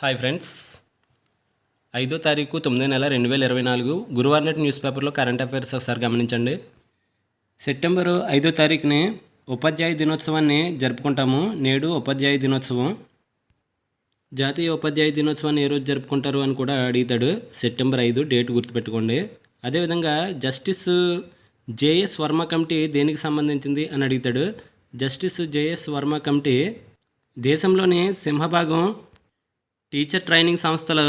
Hi friends ఐదో తారీఖు తొమ్మిదో నెల రెండు వేల ఇరవై నాలుగు గురువారం నాటి న్యూస్ పేపర్లో కరెంట్ అఫైర్స్ ఒకసారి గమనించండి. సెప్టెంబరు ఐదో తారీఖుని ఉపాధ్యాయ దినోత్సవాన్ని జరుపుకుంటాము. నేడు ఉపాధ్యాయ దినోత్సవం. జాతీయ ఉపాధ్యాయ దినోత్సవాన్ని ఏ రోజు జరుపుకుంటారు అని కూడా అడుగుతాడు. సెప్టెంబర్ ఐదు డేట్ గుర్తుపెట్టుకోండి. అదేవిధంగా జస్టిస్ జేఎస్ వర్మ కమిటీ దేనికి సంబంధించింది అని అడుగుతాడు. జస్టిస్ జేఎస్ వర్మ కమిటీ దేశంలోని సింహభాగం టీచర్ ట్రైనింగ్ సంస్థలు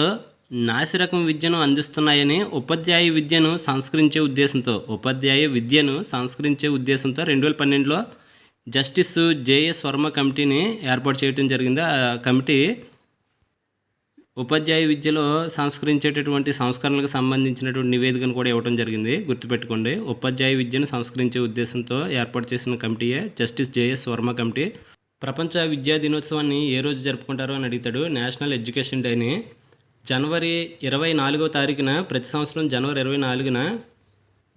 నాసిరకం విద్యను అందిస్తున్నాయని ఉపాధ్యాయ విద్యను సంస్కరించే ఉద్దేశంతో ఉపాధ్యాయ విద్యను సంస్కరించే ఉద్దేశంతో రెండు వేల పన్నెండులో జస్టిస్ జేఎస్ వర్మ కమిటీని ఏర్పాటు చేయడం జరిగింది. ఆ కమిటీ ఉపాధ్యాయ విద్యలో సంస్కరించేటటువంటి సంస్కరణలకు సంబంధించినటువంటి నివేదికను కూడా ఇవ్వడం జరిగింది. గుర్తుపెట్టుకోండి ఉపాధ్యాయ విద్యను సంస్కరించే ఉద్దేశంతో ఏర్పాటు చేసిన కమిటీయే justice J S Verma committee. ప్రపంచ విద్యా దినోత్సవాన్ని ఏ రోజు జరుపుకుంటారు అని అడుగుతాడు నేషనల్ ఎడ్యుకేషన్ డేని. జనవరి ఇరవై నాలుగో తారీఖున ప్రతి సంవత్సరం జనవరి ఇరవై నాలుగున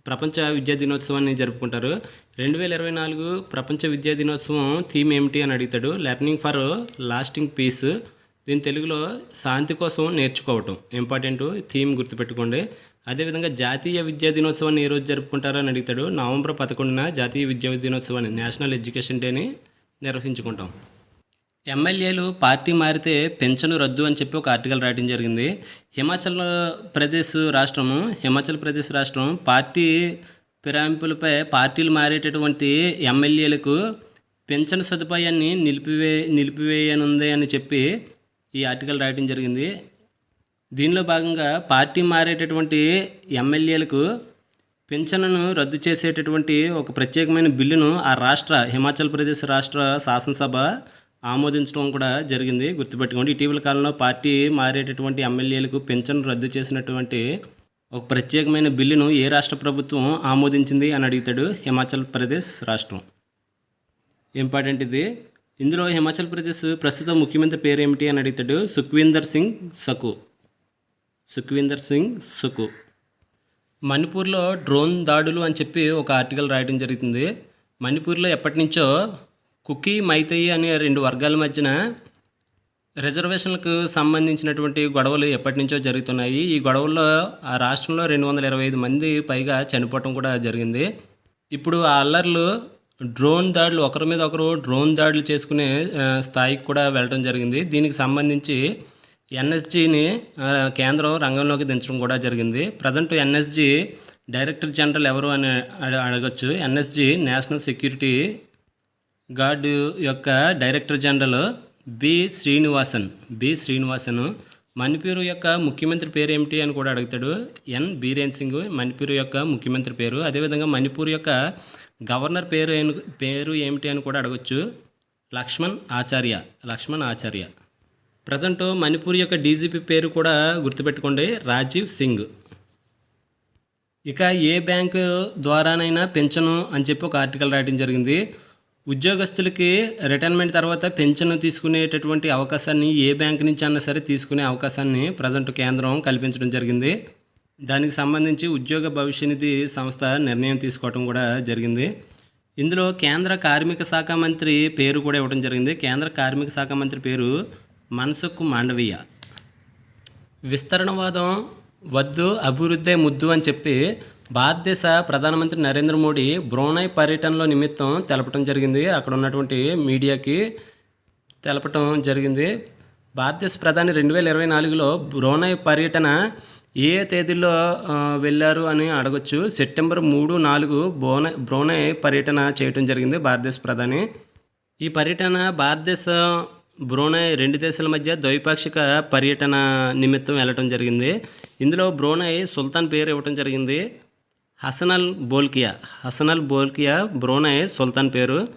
ప్రపంచ విద్యా దినోత్సవాన్ని జరుపుకుంటారు. రెండు వేల ఇరవై నాలుగు ప్రపంచ విద్యా దినోత్సవం థీమ్ ఏమిటి అని అడుగుతాడు. Learning for lasting peace. దీని తెలుగులో శాంతి కోసం నేర్చుకోవటం ఇంపార్టెంట్ థీమ్ గుర్తుపెట్టుకోండి. అదేవిధంగా జాతీయ విద్యా దినోత్సవాన్ని ఏ రోజు జరుపుకుంటారు అని అడుగుతాడు. నవంబర్ పదకొండున జాతీయ విద్యా దినోత్సవాన్ని నేషనల్ ఎడ్యుకేషన్ డేని నిర్వహించుకుంటాం. ఎమ్మెల్యేలు పార్టీ మారితే పెన్షన్ రద్దు అని చెప్పి ఒక ఆర్టికల్ రాయడం జరిగింది. హిమాచల్ ప్రదేశ్ రాష్ట్రము హిమాచల్ ప్రదేశ్ రాష్ట్రం పార్టీ ఫిరాయింపులపై పార్టీలు మారేటటువంటి ఎమ్మెల్యేలకు పెన్షన్ సదుపాయాన్ని నిలిపివే నిలిపివేయనుంది అని చెప్పి ఈ ఆర్టికల్ రాయడం జరిగింది. దీనిలో భాగంగా పార్టీ మారేటటువంటి ఎమ్మెల్యేలకు పింఛన్ను రద్దు చేసేటటువంటి ఒక ప్రత్యేకమైన బిల్లును ఆ రాష్ట్ర హిమాచల్ ప్రదేశ్ రాష్ట్ర శాసనసభ ఆమోదించడం కూడా జరిగింది. గుర్తుపెట్టుకోండి ఇటీవల కాలంలో పార్టీ మారేటటువంటి ఎమ్మెల్యేలకు పెన్షన్ రద్దు చేసినటువంటి ఒక ప్రత్యేకమైన బిల్లును ఏ రాష్ట్ర ప్రభుత్వం ఆమోదించింది అని అడుగుతాడు హిమాచల్ ప్రదేశ్ రాష్ట్రం. ఇంపార్టెంట్ ఇది. ఇందులో హిమాచల్ ప్రదేశ్ ప్రస్తుత ముఖ్యమంత్రి పేరు ఏమిటి అని అడుగుతాడు సుఖ్వీందర్ సింగ్ సకు సుఖ్వీందర్ సింగ్ సుకు మణిపూర్లో డ్రోన్ దాడులు అని చెప్పి ఒక ఆర్టికల్ రాయడం జరుగుతుంది. మణిపూర్లో ఎప్పటి నుంచో కుకీ మైతయి అనే రెండు వర్గాల మధ్యన రిజర్వేషన్లకు సంబంధించినటువంటి గొడవలు ఎప్పటి నుంచో జరుగుతున్నాయి. ఈ గొడవల్లో ఆ రాష్ట్రంలో రెండు వందల ఇరవై ఐదు మంది పైగా చనిపోవటం కూడా జరిగింది. ఇప్పుడు ఆ అల్లర్లు డ్రోన్ దాడులు ఒకరి మీద ఒకరు డ్రోన్ దాడులు చేసుకునే స్థాయికి కూడా వెళ్ళడం జరిగింది. దీనికి సంబంధించి ఎన్ఎస్జిని కేంద్రం రంగంలోకి దించడం కూడా జరిగింది. ప్రజెంట్ ఎన్ఎస్జి డైరెక్టర్ జనరల్ ఎవరు అని అడగచ్చు అడగొచ్చు. ఎన్ఎస్జి నేషనల్ సెక్యూరిటీ గార్డ్ యొక్క director general B Srinivasan B Srinivasan. Manipur యొక్క ముఖ్యమంత్రి పేరు ఏమిటి అని కూడా అడుగుతాడు. ఎన్ బీరేన్ సింగ్ మణిపూర్ యొక్క ముఖ్యమంత్రి పేరు. అదేవిధంగా మణిపూర్ యొక్క గవర్నర్ పేరు పేరు ఏమిటి అని కూడా అడగచ్చు. లక్ష్మణ్ ఆచార్య లక్ష్మణ్ ఆచార్య. ప్రజెంట్ మణిపూర్ యొక్క డీజీపీ పేరు కూడా గుర్తుపెట్టుకోండి రాజీవ్ సింగ్. ఇక ఏ బ్యాంకు ద్వారానైనా పెన్షను అని చెప్పి ఒక ఆర్టికల్ రాయడం జరిగింది. ఉద్యోగస్తులకి రిటైర్మెంట్ తర్వాత పెన్షన్ తీసుకునేటటువంటి అవకాశాన్ని ఏ బ్యాంక్ నుంచి అన్నా సరే తీసుకునే అవకాశాన్ని ప్రజెంట్ కేంద్రం కల్పించడం జరిగింది. దానికి సంబంధించి ఉద్యోగ భవిష్య నిధి సంస్థ నిర్ణయం తీసుకోవడం కూడా జరిగింది. ఇందులో కేంద్ర కార్మిక శాఖ మంత్రి పేరు కూడా ఇవ్వడం జరిగింది. కేంద్ర కార్మిక శాఖ మంత్రి పేరు మనసుకు మాండవీయ. విస్తరణవాదం వద్దు అభివృద్ధే ముద్దు అని చెప్పి భారతదేశ ప్రధానమంత్రి నరేంద్ర మోడీ బ్రోనై పర్యటనలో నిమిత్తం తెలపడం జరిగింది. అక్కడ ఉన్నటువంటి మీడియాకి తెలపటం జరిగింది. భారతదేశ ప్రధాని రెండు వేల ఇరవై నాలుగులో బ్రోనై పర్యటన ఏ తేదీల్లో వెళ్ళారు అని అడగొచ్చు. సెప్టెంబర్ మూడు నాలుగు బోనై బ్రోనై పర్యటన చేయటం జరిగింది భారతదేశ ప్రధాని. ఈ పర్యటన భారతదేశ బ్రోనై రెండు దేశాల మధ్య ద్వైపాక్షిక పర్యటన నిమిత్తం వెళ్ళటం జరిగింది. ఇందులో బ్రోనై సుల్తాన్ పేరు ఇవ్వటం జరిగింది. Hassanal Bolkiah Hassanal Bolkiah Brunei సుల్తాన్ పేరు.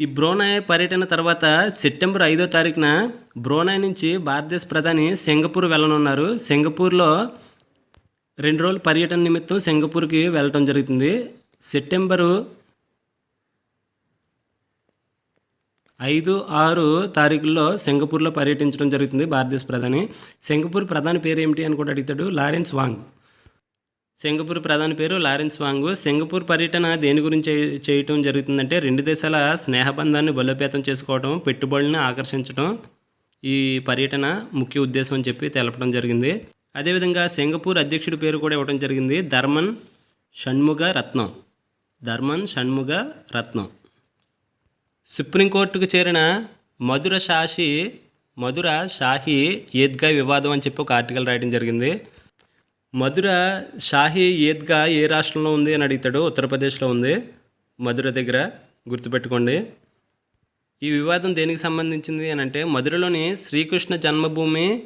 ఈ బ్రోనై పర్యటన తర్వాత సెప్టెంబర్ ఐదో తారీఖున బ్రోనై నుంచి భారతదేశ ప్రధాని సింగపూర్ వెళ్ళనున్నారు. సింగపూర్లో రెండు రోజుల పర్యటన నిమిత్తం సింగపూర్కి వెళ్ళటం జరుగుతుంది. సెప్టెంబరు ఐదు ఆరు తారీఖుల్లో సింగపూర్లో పర్యటించడం జరుగుతుంది భారతదేశ ప్రధాని. సింగపూర్ ప్రధాని పేరు ఏమిటి అని కూడా అడుగుతాడు లారెన్స్ వాంగ్. సింగపూర్ ప్రధాని పేరు లారెన్స్ వాంగ్. సింగపూర్ పర్యటన దేని గురించి చేయటం జరుగుతుందంటే రెండు దేశాల స్నేహబంధాన్ని బలోపేతం చేసుకోవడం పెట్టుబడులను ఆకర్షించడం ఈ పర్యటన ముఖ్య ఉద్దేశం అని చెప్పి తెలపడం జరిగింది. అదేవిధంగా సింగపూర్ అధ్యక్షుడి పేరు కూడా ఇవ్వడం జరిగింది. ధర్మన్ షణ్ముగ రత్నం. ధర్మన్ షణ్ముగ రత్నం. సుప్రీంకోర్టుకు చేరిన మధుర షాషి మధుర షాహి ఈద్గా వివాదం అని చెప్పి ఒక ఆర్టికల్ రాయడం జరిగింది. మధుర షాహి ఈద్గా ఏ రాష్ట్రంలో ఉంది అని అడుగుతాడు? ఉత్తరప్రదేశ్లో ఉంది. మధుర దగ్గర గుర్తుపెట్టుకోండి. ఈ వివాదం దేనికి సంబంధించింది అని అంటే మధురలోని శ్రీకృష్ణ జన్మభూమి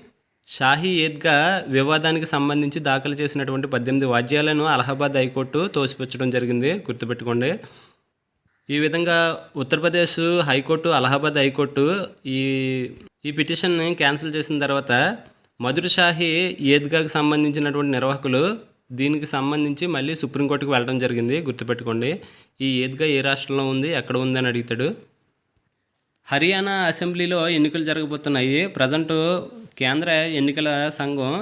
షాహీ ఈద్గా వివాదానికి సంబంధించి దాఖలు చేసినటువంటి పద్దెనిమిది వాద్యాలను అలహాబాద్ హైకోర్టు తోసిపుచ్చడం జరిగింది. గుర్తుపెట్టుకోండి. ఈ విధంగా ఉత్తరప్రదేశ్ హైకోర్టు అలహాబాద్ హైకోర్టు ఈ ఈ పిటిషన్ని క్యాన్సిల్ చేసిన తర్వాత మధురషాహి ఈద్గాకి సంబంధించినటువంటి నిర్వాహకులు దీనికి సంబంధించి మళ్ళీ సుప్రీంకోర్టుకు వెళ్ళడం జరిగింది. గుర్తుపెట్టుకోండి ఈ ఈద్గా ఏ రాష్ట్రంలో ఉంది ఎక్కడ ఉంది అని అడుగుతాడు. హర్యానా అసెంబ్లీలో ఎన్నికలు జరగబోతున్నాయి. ప్రజెంట్ కేంద్ర ఎన్నికల సంఘం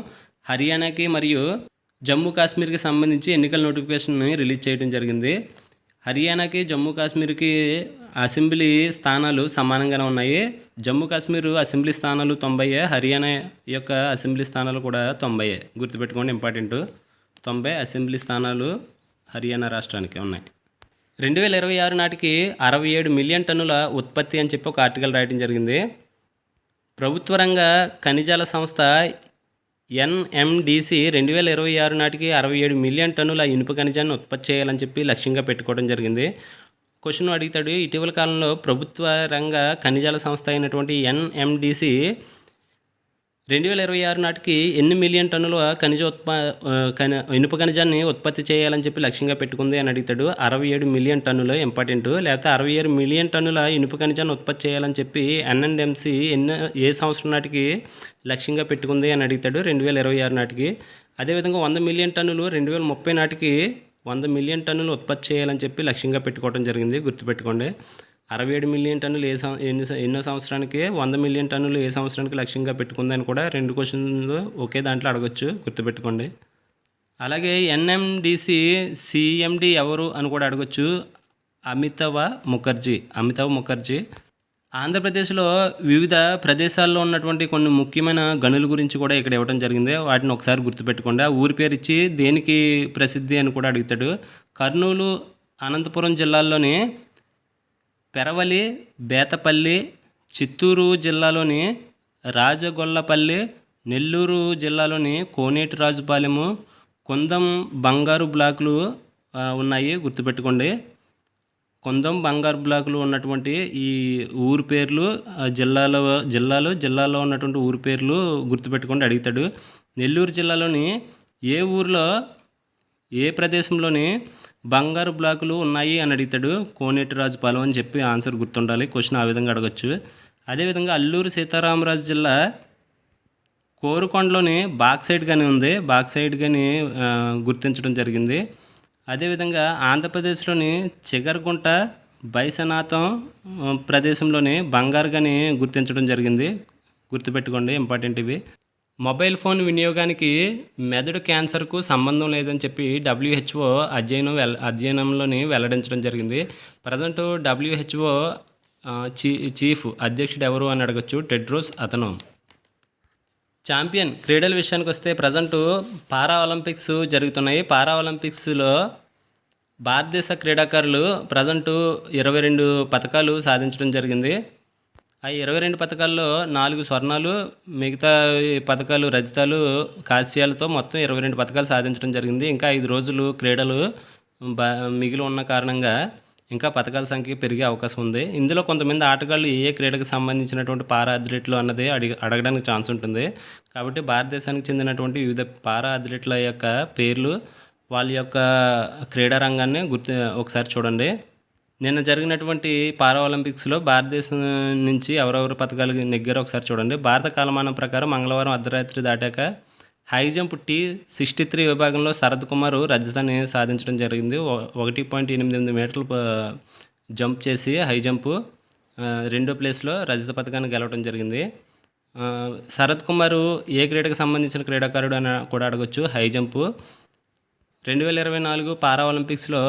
హర్యానాకి మరియు జమ్మూ కాశ్మీర్కి సంబంధించి ఎన్నికల నోటిఫికేషన్ని రిలీజ్ చేయడం జరిగింది. హర్యానాకి జమ్మూ కాశ్మీర్కి అసెంబ్లీ స్థానాలు సమానంగానే ఉన్నాయి. జమ్మూ కాశ్మీర్ అసెంబ్లీ స్థానాలు తొంభై హర్యానా యొక్క అసెంబ్లీ స్థానాలు కూడా తొంభై గుర్తుపెట్టుకోండి ఇంపార్టెంట్. తొంభై అసెంబ్లీ స్థానాలు హర్యానా రాష్ట్రానికి ఉన్నాయి. రెండు వేల ఇరవై ఆరు నాటికి అరవై ఏడు మిలియన్ టన్నుల ఉత్పత్తి అని చెప్పి ఒక ఆర్టికల్ రాయడం జరిగింది. ప్రభుత్వ రంగ ఖనిజాల సంస్థ ఎన్ఎండిసి రెండు వేల ఇరవై ఆరు నాటికి అరవై ఏడు మిలియన్ టన్నుల ఇనుప ఖనిజాన్ని ఉత్పత్తి చేయాలని చెప్పి లక్ష్యంగా పెట్టుకోవడం జరిగింది. క్వశ్చన్ అడుగుతాడు ఇటీవల కాలంలో ప్రభుత్వ రంగ ఖనిజాల సంస్థ అయినటువంటి ఎన్ఎండిసి రెండు వేల ఇరవై ఆరు నాటికి ఎన్ని మిలియన్ టన్నుల ఖనిజ ఉత్పా ఇనుప ఖనిజాన్ని ఉత్పత్తి చేయాలని చెప్పి లక్ష్యంగా పెట్టుకుంది అని అడుగుతాడు. అరవై ఏడు మిలియన్ టన్నులు ఇంపార్టెంట్. లేకపోతే అరవై ఏడు మిలియన్ టన్నుల ఇనుప ఖనిజాన్ని ఉత్పత్తి చేయాలని చెప్పి ఎన్ఎన్ఎంసి ఎన్ని ఏ సంవత్సరం నాటికి లక్ష్యంగా పెట్టుకుంది అని అడుగుతాడు రెండు వేల ఇరవై ఆరు నాటికి. అదేవిధంగా వంద మిలియన్ టన్నులు రెండు వేల ముప్పై నాటికి వంద మిలియన్ టన్నులు ఉత్పత్తి చేయాలని చెప్పి లక్ష్యంగా పెట్టుకోవడం జరిగింది. గుర్తుపెట్టుకోండి. అరవై ఏడు మిలియన్ టన్నులు ఏ ఎన్ని ఎన్నో సంవత్సరానికి వంద మిలియన్ టన్నులు ఏ సంవత్సరానికి లక్ష్యంగా పెట్టుకుందని కూడా రెండు క్వశ్చన్లు ఒకే దాంట్లో అడగచ్చు గుర్తుపెట్టుకోండి. అలాగే ఎన్ఎండిసి సిఎండి ఎవరు అని కూడా అడగచ్చు. అమితవ ముఖర్జీ అమితవ ముఖర్జీ. ఆంధ్రప్రదేశ్లో వివిధ ప్రదేశాల్లో ఉన్నటువంటి కొన్ని ముఖ్యమైన గనుల గురించి కూడా ఇక్కడ ఇవ్వడం జరిగింది. వాటిని ఒకసారి గుర్తుపెట్టుకోండి. ఆ ఊరి పేరు ఇచ్చి దేనికి ప్రసిద్ధి అని కూడా అడుగుతాడు. కర్నూలు అనంతపురం జిల్లాల్లోని పెరవలి బేతపల్లి చిత్తూరు జిల్లాలోని రాజగొల్లపల్లి నెల్లూరు జిల్లాలోని కోనేటి రాజుపాలెము కొందం బంగారు బ్లాకులు ఉన్నాయి గుర్తుపెట్టుకోండి. కొందం బంగారు బ్లాకులు ఉన్నటువంటి ఈ ఊరు పేర్లు జిల్లాలో జిల్లాలో జిల్లాలో ఉన్నటువంటి ఊరు పేర్లు గుర్తుపెట్టుకోండి అడుగుతాడు. నెల్లూరు జిల్లాలోని ఏ ఊరిలో ఏ ప్రదేశంలోని బంగారు బ్లాకులు ఉన్నాయి అని అడుగుతాడు. కోనేటి రాజుపాలెం అని చెప్పి ఆన్సర్ గుర్తుండాలి. క్వశ్చన్ ఆ విధంగా అడగచ్చు. అదేవిధంగా అల్లూరు సీతారామరాజు జిల్లా కోరుకొండలోని బాక్ సైడ్ కానీ ఉంది. బాక్ సైడ్ కానీ గుర్తించడం జరిగింది. అదేవిధంగా ఆంధ్రప్రదేశ్లోని చిగర్గుంట బైసనాథం ప్రదేశంలోని బంగారు కానీ గుర్తించడం జరిగింది. గుర్తుపెట్టుకోండి ఇంపార్టెంట్ ఇవి. మొబైల్ ఫోన్ వినియోగానికి మెదడు క్యాన్సర్కు సంబంధం లేదని చెప్పి డబ్ల్యూహెచ్ఓ అధ్యయనం వెల్ అధ్యయనంలోని వెల్లడించడం జరిగింది. ప్రజెంట్ డబ్ల్యూహెచ్ఓ చీ చీఫ్ అధ్యక్షుడు ఎవరు అని అడగచ్చు. టెడ్రోస్ అతను. ఛాంపియన్ క్రీడల విషయానికి వస్తే ప్రజెంట్ పారా ఒలింపిక్స్ జరుగుతున్నాయి. పారా ఒలింపిక్స్లో భారతదేశ క్రీడాకారులు ప్రజెంట్ ఇరవై రెండు పథకాలు సాధించడం జరిగింది. ఆ ఇరవై రెండు పథకాల్లో నాలుగు స్వర్ణాలు మిగతా పథకాలు రజితాలు కాస్యాలతో మొత్తం ఇరవై రెండు పథకాలు సాధించడం జరిగింది. ఇంకా ఐదు రోజులు క్రీడలు మిగిలి ఉన్న కారణంగా ఇంకా పథకాల సంఖ్య పెరిగే అవకాశం ఉంది. ఇందులో కొంతమంది ఆటగాళ్ళు ఏ ఏ క్రీడకు సంబంధించినటువంటి పారా అథ్లెట్లు అన్నది అడిగి అడగడానికి ఛాన్స్ ఉంటుంది. కాబట్టి భారతదేశానికి చెందినటువంటి వివిధ పారా అథ్లెట్ల యొక్క పేర్లు వాళ్ళ యొక్క క్రీడా రంగాన్ని గుర్తు ఒకసారి చూడండి. నిన్న జరిగినటువంటి పారా ఒలింపిక్స్లో భారతదేశం నుంచి ఎవరెవరు పథకాలు నెగ్గారో ఒకసారి చూడండి. భారత కాలమానం ప్రకారం మంగళవారం అర్ధరాత్రి దాటాక high jump T sixty three విభాగంలో శరత్ కుమార్ రజతాన్ని సాధించడం జరిగింది. ఒకటి పాయింట్ ఎనిమిది ఎనిమిది మీటర్లు జంప్ చేసి హై జంప్ రెండో ప్లేస్లో రజత పథకాన్ని గెలవడం జరిగింది. శరత్ కుమార్ ఏ క్రీడకు సంబంధించిన క్రీడాకారుడు అని కూడా అడగొచ్చు. High jump. రెండు వేల ఇరవై నాలుగు పారా ఒలింపిక్స్లో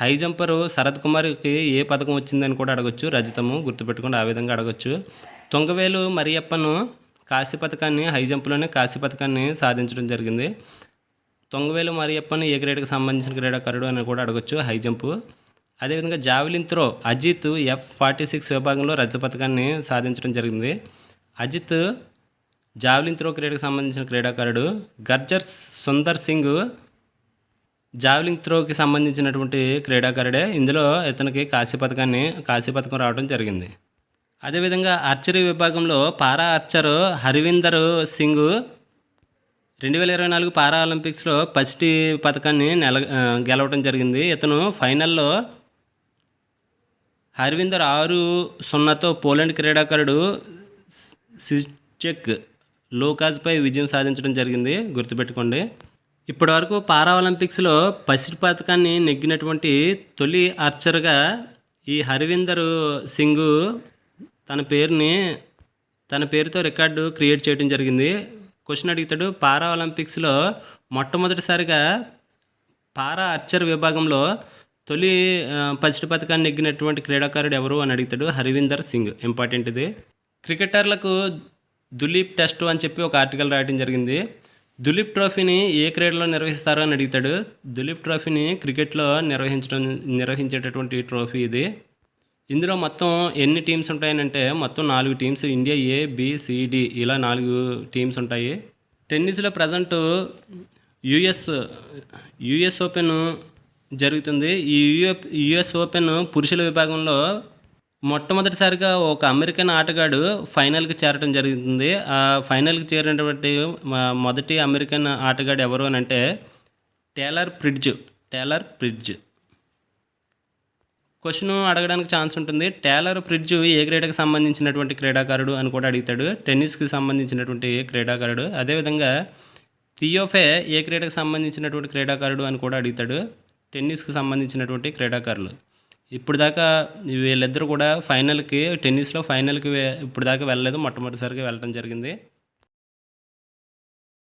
హై జంపరు శరత్ కుమార్కి ఏ పథకం వచ్చిందని కూడా అడగొచ్చు. రజతము గుర్తుపెట్టుకుంటే ఆ విధంగా అడగొచ్చు. తొంగవేలు మరియప్పను కాశీ పథకాన్ని హై జంప్లోనే కాశీ పథకాన్ని సాధించడం జరిగింది. తొంగవేలు మరియప్పను ఏ గ్రేడ్కి సంబంధించిన క్రీడాకారుడు అని కూడా అడగొచ్చు హై జంప్ అదేవిధంగా javelin throw Ajit F forty six విభాగంలో రజత పథకాన్ని సాధించడం జరిగింది. అజిత్ జావెలిన్ త్రో క్రీడకు సంబంధించిన క్రీడాకారుడు. గర్జర్ సుందర్ సింగ్ జావెలింగ్ త్రోకి సంబంధించినటువంటి క్రీడాకారుడే ఇందులో ఇతనికి కాశీ పథకాన్ని కాశీ పథకం రావడం జరిగింది. అదేవిధంగా ఆర్చరీ విభాగంలో పారా ఆర్చర్ హరివిందర్ సింగ్ రెండు వేల ఇరవై నాలుగు పారా ఒలింపిక్స్లో ఫస్ట్ పథకాన్ని నెల గెలవడం జరిగింది. ఇతను ఫైనల్లో హర్విందర్ ఆరు సున్నాతో పోలాండ్ క్రీడాకారుడు సిచెక్ లోకాజ్పై విజయం సాధించడం జరిగింది. గుర్తుపెట్టుకోండి. ఇప్పటి వరకు పారా ఒలింపిక్స్లో పసిటి పథకాన్ని నెగ్గినటువంటి తొలి ఆర్చర్గా ఈ హరివిందర్ సింగ్ తన పేరుని తన పేరుతో రికార్డు క్రియేట్ చేయడం జరిగింది. క్వశ్చన్ అడుగుతాడు పారా ఒలింపిక్స్లో మొట్టమొదటిసారిగా పారా ఆర్చర్ విభాగంలో తొలి పసిడి పథకాన్ని నెగ్గినటువంటి క్రీడాకారుడు ఎవరు అని అడుగుతాడు హరివిందర్ సింగ్. ఇంపార్టెంట్ ఇది. క్రికెటర్లకు దులీప్ టెస్ట్ అని చెప్పి ఒక ఆర్టికల్ రాయడం జరిగింది. దులీప్ ట్రోఫీని ఏ క్రీడలో నిర్వహిస్తారు అని అడుగుతాడు. దులీప్ ట్రోఫీని క్రికెట్లో నిర్వహించడం నిర్వహించేటటువంటి ట్రోఫీ ఇది. ఇందులో మొత్తం ఎన్ని టీమ్స్ ఉంటాయనంటే మొత్తం నాలుగు టీమ్స్ ఇండియా ఏ బిసిడి ఇలా నాలుగు టీమ్స్ ఉంటాయి. టెన్నిస్లో ప్రజెంట్ యుఎస్ యుఎస్ ఓపెన్ జరుగుతుంది. ఈ యుఎ యుఎస్ ఓపెన్ పురుషుల విభాగంలో మొట్టమొదటిసారిగా ఒక అమెరికన్ ఆటగాడు ఫైనల్కి చేరడం జరుగుతుంది ఆ ఫైనల్కి చేరినటువంటి మొదటి అమెరికన్ ఆటగాడు ఎవరు అని అంటే Taylor Fritz Taylor Fritz. Question అడగడానికి ఛాన్స్ ఉంటుంది. టేలర్ ఫ్రిడ్జ్ ఏ క్రీడకు సంబంధించినటువంటి క్రీడాకారుడు అని కూడా అడుగుతాడు. టెన్నిస్కి సంబంధించినటువంటి క్రీడాకారుడు. అదేవిధంగా థియోఫే ఏ క్రీడకు సంబంధించినటువంటి క్రీడాకారుడు అని కూడా అడుగుతాడు. టెన్నిస్కి సంబంధించినటువంటి క్రీడాకారులు. ఇప్పుడు దాకా వీళ్ళిద్దరూ కూడా ఫైనల్కి టెన్నిస్లో ఫైనల్కి ఇప్పుడు దాకా వెళ్ళలేదు. మొట్టమొదటిసారిగా వెళ్ళడం జరిగింది.